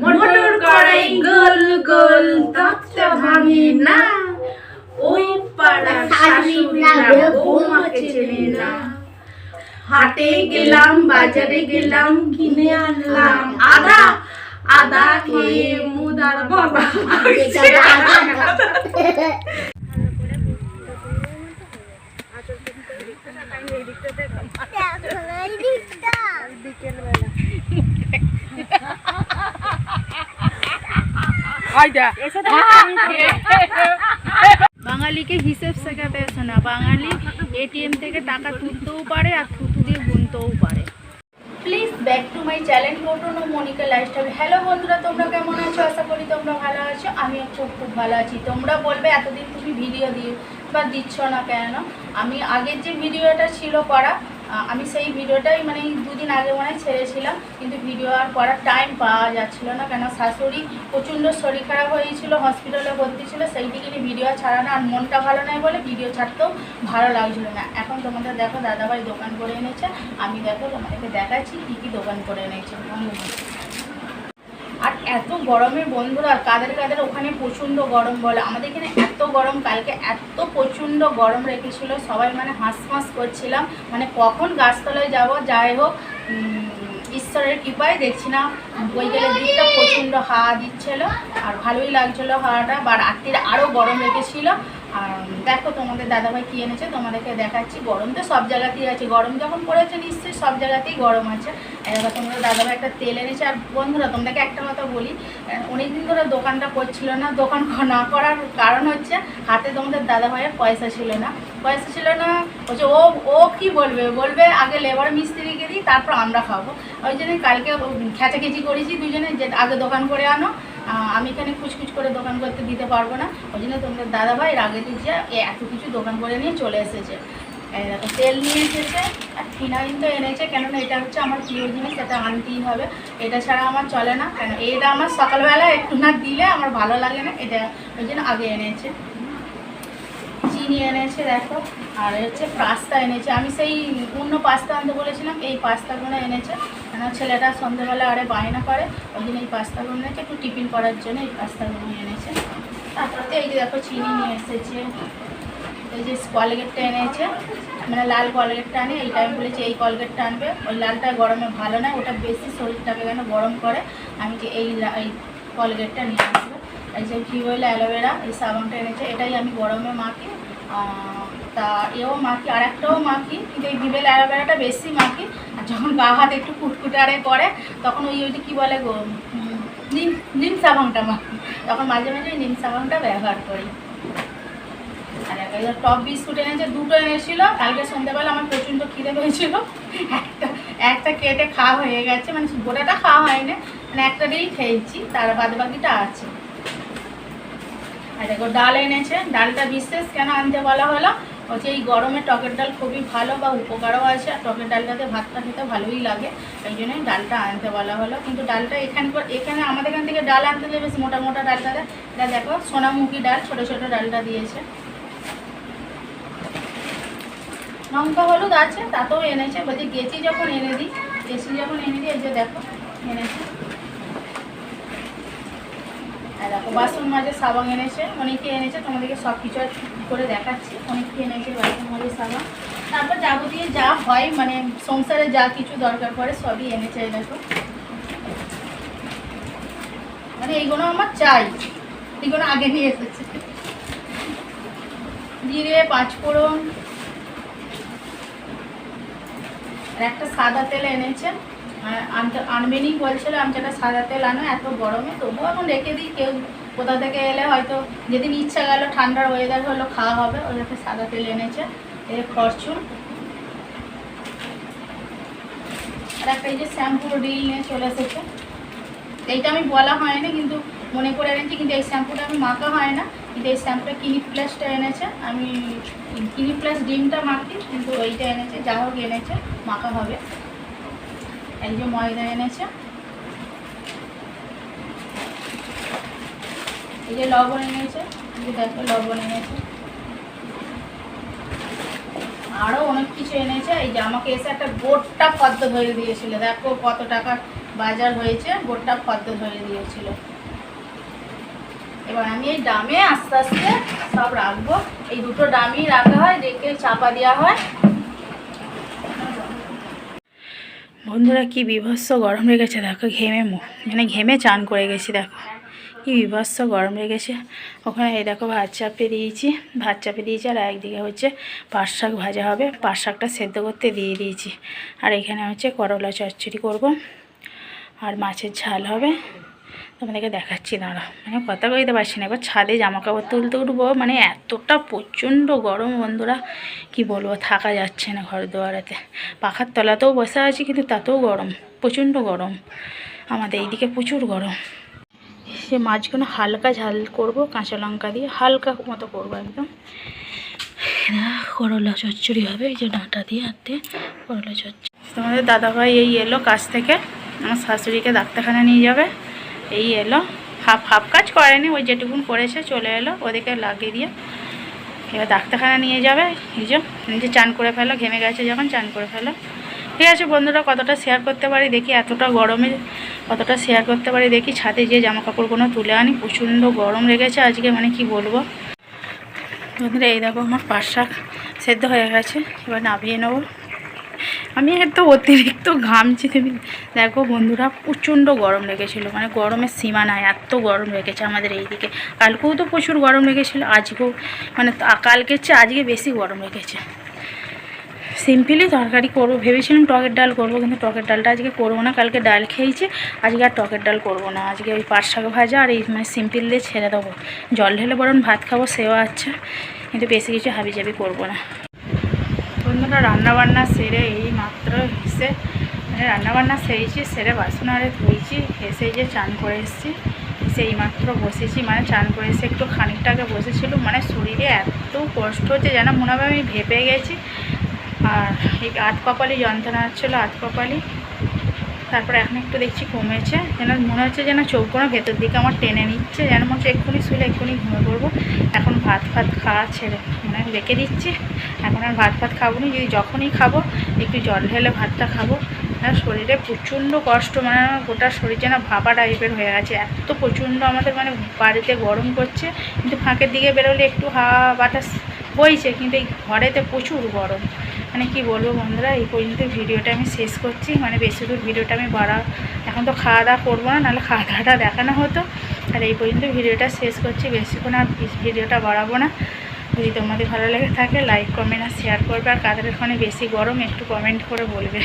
Motor কড়াই গোল গোল দাঁতটা ভাঙে না। ওই পাড়া শাশুড়িরা বৌমাকে চেনে না। হাটে গেলাম বাজারে গেলাম কিনে আনলাম। আদা আদা খেয়ে মুদার বাবা বাঙালিকে হিসেব শেখাতে এসো না। বাঙালি এটিএম থেকে টাকা তুলতেও পারে আর থুতু দিয়ে গুনতেও পারে। Please back to my channel Toton O Monika lifestyle hello বন্ধুরা তোমরা কেমন আছো? আশা করি তোমরা ভালো আছো। আমিও খুব খুব ভালো আছি। তোমরা বলবে এতদিন তুমি ভিডিও দিয়ে বা দিচ্ছ না কেন? আমি আগের যে ভিডিওটা ছিল করা আমি সেই ভিডিওটাই মানে দুদিন আগে মনে ছেড়েছিলাম, কিন্তু ভিডিও আর করার টাইম পাওয়া যাচ্ছিল না, কেন শাশুড়ি প্রচণ্ড শরীর খারাপ হয়েছিল হসপিটালে ভর্তি ছিল, সেই দিকে ভিডিও ছাড়ানো আর মনটা ভালো নয় বলে ভিডিও ছাড়তেও ভালো লাগছিল না। এখন তোমাদের দেখো, দাদাভাই দোকান করে এনেছে, আমি দেখো তোমাদেরকে দেখাচ্ছি কী কী দোকান করে এনেছে। আর এত গরমের বন্ধুরা, কাদের কাদের ওখানে প্রচণ্ড গরম বলে? আমাদের এখানে এত গরম, কালকে এত প্রচণ্ড গরম রেখেছিল, সবাই মানে হাঁস ফাঁস করছিলাম। মানে কখন গাছতলায় যাব? যাই হোক ঈশ্বরের কৃপায় দেখছি না। বৈকালের দিকটা প্রচণ্ড হাওয়া দিচ্ছিল, আর ভালোই লাগছিল হাওয়াটা। বা রাত্রির আরও গরম রেখেছিল। আর দেখো তোমাদের দাদাভাই কী এনেছে, তোমাদেরকে দেখাচ্ছি। গরম তো সব জায়গাতেই আছে। গরম যখন পড়েছে নিশ্চয়ই সব জায়গাতেই গরম আছে। এবার তোমাদের দাদাভাই একটা তেল এনেছে। আর বন্ধুরা, তোমাদেরকে একটা কথা বলি অনেক দিন ধরে দোকানটা করছিল না, দোকান না করার কারণ হচ্ছে হাতে তোমাদের দাদাভাইয়ের পয়সা ছিল না। পয়সা ছিল না হচ্ছে ও ও কি বলবে? বলবে, আগে লেবার মিস্ত্রিকে দিই, তারপর আমরা খাব। ওই জন্য কালকে খেচাখেচি করেছি দুজনে, যে আগে দোকান করে আনো আমি এখানে খুচখুচ করে দোকান করতে দিতে পারব না। ওই জন্য তোমাদের দাদাভাই রাগে দিচ্ছে এত কিছু দোকান করে নিয়ে চলে এসেছে। তেল নিয়ে এসেছে, আর ফিনাইল তো এনেছে, কেননা এটা হচ্ছে আমার প্রিয় জিনিস, এটা আনতেই হবে। এটা ছাড়া আমার চলে না, কেন, এটা আমার সকালবেলা একটু না দিলে আমার ভালো লাগে না, এটা ওই জন্য আগে এনেছে। চিনি এনেছে, দেখো, আর হচ্ছে পাস্তা এনেছে। আমি সেই অন্য পাস্তা আনতে বলেছিলাম, এই পাস্তাগুলো এনেছে। কেন ছেলেটা সন্ধ্যেবেলা আরে বায়না করে? ওই দিন এই পাস্তা এনেছে একটু টিফিন করার জন্য এই পাস্তাগুলো এনেছে। তারপরে তো এই যে দেখো চিনি নিয়ে এসেছে। এই যে কলগেটটা এনেছে। মানে লাল কলগেটটা আনে এইটা আমি বলেছি এই কলগেটটা আনবে। ওই লালটা গরমে ভালো না ওটা বেশি শরীরটাকে কেন গরম করে। আমি যে এই এই কলগেটটা নিয়ে আসব। এই যে ভিওয়েল অ্যালোভেরা, এই সাবানটা এনেছে। এটাই আমি গরমে মাখি। তা এও মাখি আর একটাও মাখি, কিন্তু এই ভিভেল অ্যালোভেরাটা বেশি মাখি। আর যখন গা হাত একটু কুটকুটে আরে করে, তখন ওই ওইটা কী বলে নিম নিম সাবানটা মাখি। তখন মাঝে মাঝে ওই নিম সাবানটা ব্যবহার করি। আর টপ বিস্কুট এনেছে, দুটো এনেছিল। কালকে সন্ধ্যাবেলা আমার প্রচণ্ড খিদে পেয়েছিল। একটা একটা কেটে খাওয়া হয়ে গেছে মানে গোটাটা খাওয়া হয়নি। মানে একটা দিয়েই খেয়েছি, তার বাদ বাকিটা আছে। আর দেখো, ডাল এনেছে। ডালটা বিশেষ কেন আনতে বলা হলো? হচ্ছে এই গরমে টকের ডাল খুবই ভালো বা উপকারও আছে, আর টকের ডালটাতে ভাতটা খেতে ভালোই লাগে, এই জন্যই ডালটা আনতে বলা হলো। কিন্তু ডালটা এখান এখানে আমাদের এখান থেকে ডাল আনতে দেবে, বেশ মোটা মোটা ডালটা দেয়। এটা দেখো, সোনামুখী ডাল, ছোটো ছোটো ডালটা দিয়েছে। লঙ্কা, হলুদ আছে, তাতেও এনেছে। বলছি গেছি যখন এনে দিই গেছি যখন এনে দিই, এই যে দেখো, এনেছে। দেখো বাসন মাঝে সাবান এনেছে, অনেকে এনেছে, তোমাদেরকে সব কিছু করে দেখাচ্ছি। অনেকে এনেছে বাসন মাঝে সাবান। তারপর যাবতীয় যা হয় মানে সংসারে যা কিছু দরকার পড়ে, সবই এনেছে দেখো। মানে এইগুলো আমার চাই। এইগুলো আগে নিয়ে এসেছে। জিরে, পাঁচফোড়ন। আর একটা সাদা তেল এনেছে। আনবেনই বলছিল আমি একটা সাদা তেল আনো, এত গরমে তবুও এখন রেখে দিই, কেউ কোথা থেকে এলে হয়তো যেদিন ইচ্ছা গেল, ঠান্ডার ওয়েদার হলো, খাওয়া হবে একটা সাদা তেল এনেছে এই ফরচুন। আর একটা এই যে শ্যাম্পুর রিল নিয়ে চলে এসেছে। এইটা আমি বলা হয়নি, কিন্তু মনে করে এনেছি, কিন্তু এই শ্যাম্পুটা আমি মাখা হয় না, কিন্তু এই শ্যাম্পুটা কিনি প্লাসটা এনেছে, আমি কিনি প্লাস ডিমটা মাখি, কিন্তু ওইটা এনেছে, যা হোক এনেছে, মাখা হবে। এই যে ময়দা এনেছে। এই যে লবণ এনেছে। এই যে দেখো লবণ এনেছে। আরও অনেক কিছু এনেছে। এই যে আমাকে এসে একটা গোটটা পদ্ম ধরে দিয়েছিল। দেখো কত টাকা বাজার হয়েছে বোটটা ফদ্দ ধরে দিয়েছিল। এবার আমি এই ডামে আস্তে আস্তে সব রাখব। এই দুটো ডামই রাখা হয় রেখে চাপা দেওয়া হয় বন্ধুরা, কি বিভৎস গরম লেগেছে, দেখো ঘেমে মানে ঘেমে চান করে গেছি, দেখো। কি বিভৎস গরম লেগেছে। ওখানে এই দেখো ভাত চাপে দিয়েছি, ভাত চাপে দিয়েছি, আর একদিকে হচ্ছে পাট শাক ভাজা হবে। পাট শাকটা সেদ্ধ করতে দিয়ে দিয়েছি। আর এখানে হচ্ছে করলা চচ্চড়ি করব, আর মাছের ঝাল হবে। তোমাদেরকে দেখাচ্ছি দাঁড়া মানে কথা কইতে পারছি না। এবার ছাদে জামা কাপড় তুলতে উঠবো। মানে এতটা প্রচণ্ড গরম, বন্ধুরা। কি বলব, থাকা যাচ্ছে না ঘর দুয়ারেতে। পাখার তলাতেও বসে আছি, কিন্তু তাতেও গরম, প্রচণ্ড গরম। আমাদের এইদিকে প্রচুর গরম। সে মাছগুলো হালকা ঝাল করব, কাঁচা লঙ্কা দিয়ে হালকা মতো করব একদম। করলা চচ্চড়ি হবে, এই যে ডাঁটা দিয়ে হাত করলা চচ্চড়ি। তোমাদের দাদাভাই এই এলো কাছ থেকে। আমার শাশুড়িকে ডাক্তারখানা নিয়ে যাবে। এই এলো। হাফ হাফ কাজ করেনি, ওই যেটুকুন করেছে চলে এলো ওদেরকে লাগিয়ে দিয়ে। এবার ডাক্তারখানা নিয়ে যাবে যে নিজে চান করে ফেলো, ঘেমে গেছে যখন, চান করে ফেলো। ঠিক আছে বন্ধুরা, কতটা শেয়ার করতে পারি দেখি, এতটা গরমে কতটা শেয়ার করতে পারি দেখি, ছাদে যে জামা কাপড়গুলো তুলে আনি, প্রচণ্ড গরম লেগেছে আজকে মানে কি বলব। বন্ধুরা, এই দেখো আমার পাট শাক সেদ্ধ হয়ে গেছে, এবার নামিয়ে নেব। আমি এত অতিরিক্ত ঘামছি তুমি। দেখো বন্ধুরা, প্রচণ্ড গরম লেগেছিলো। মানে গরমের সীমা নাই এত গরম লেগেছে আমাদের এইদিকে। কালকেও তো প্রচুর গরম লেগেছিলো, আজকেও মানে কালকের চেয়ে আজকে বেশি গরম লেগেছে। সিম্পলি তরকারি করব, ভেবেছিলাম টকের ডাল করব, কিন্তু টকের ডালটা আজকে করব না। কালকে ডাল খেয়েছি, আজকে আর টকের ডাল করব না। আজকে ওই পাট শাক ভাজা আর এই মানে সিম্পল দিয়ে ছেড়ে দেবো। জল ঢেলে বরং ভাত খাব, সেও আচ্ছা। কিন্তু বেশি কিছু হাবি জাবি করব না। বন্ধুরা রান্নাবান্না সেরে এই মাত্র এসে মানে রান্নাবান্না সেরেছি, সেরে বাসন আরে ধুয়েছি এই যে চান করে এসেছি সেই মাত্র বসেছি মানে চান করে এসে একটু খানিকটাকে বসেছিল মানে শরীরে এত কষ্ট হচ্ছে যেন মনে হবে আমি ভেপে গেছি। আর এই আট কপালি যন্ত্রণা হচ্ছিল আট কপালি তারপরে এখন একটু দেখছি কমেছে। যেন মনে হচ্ছে যেন চোখগুলো ভেতর দিকে আমার টেনে নিচ্ছে, যেন মনে হচ্ছে এক্ষুনি শুলে এক্ষুনি ঘুমিয়ে পড়ব। এখন ভাত ফাত খাওয়া ছেড়ে মানে রেখে দিচ্ছি। এখন আর ভাত ফাত খাব না যদি যখনই খাব, একটু জল ঢেলে ভাতটা খাব। আর শরীরে প্রচণ্ড কষ্ট মানে আমার গোটা শরীর যেন ভাপা টাইপের হয়ে গেছে। এত প্রচণ্ড আমাদের মানে বাড়িতে গরম করছে কিন্তু ফাঁকের দিকে বেরোলে একটু হাওয়া বাতাস বইছে, কিন্তু এই ঘরেতে প্রচুর গরম। মানে কি বলব বন্ধুরা, এই পর্যন্ত ভিডিওটা আমি শেষ করছি। মানে বেশি দূর ভিডিওটা আমি বাড়া এখন তো খাওয়া দাওয়া করব না, নাহলে খাওয়া দাওয়াটা দেখানো হতো। আর এই পর্যন্ত ভিডিওটা শেষ করছি, বেশিক্ষণ আর ভিডিওটা বাড়াবো না। যদি তোমাদের ভালো লেগে থাকে লাইক কমেন্ট আর শেয়ার করবে। আর কাদের ওখানে বেশি গরম, একটু কমেন্ট করে বলবে।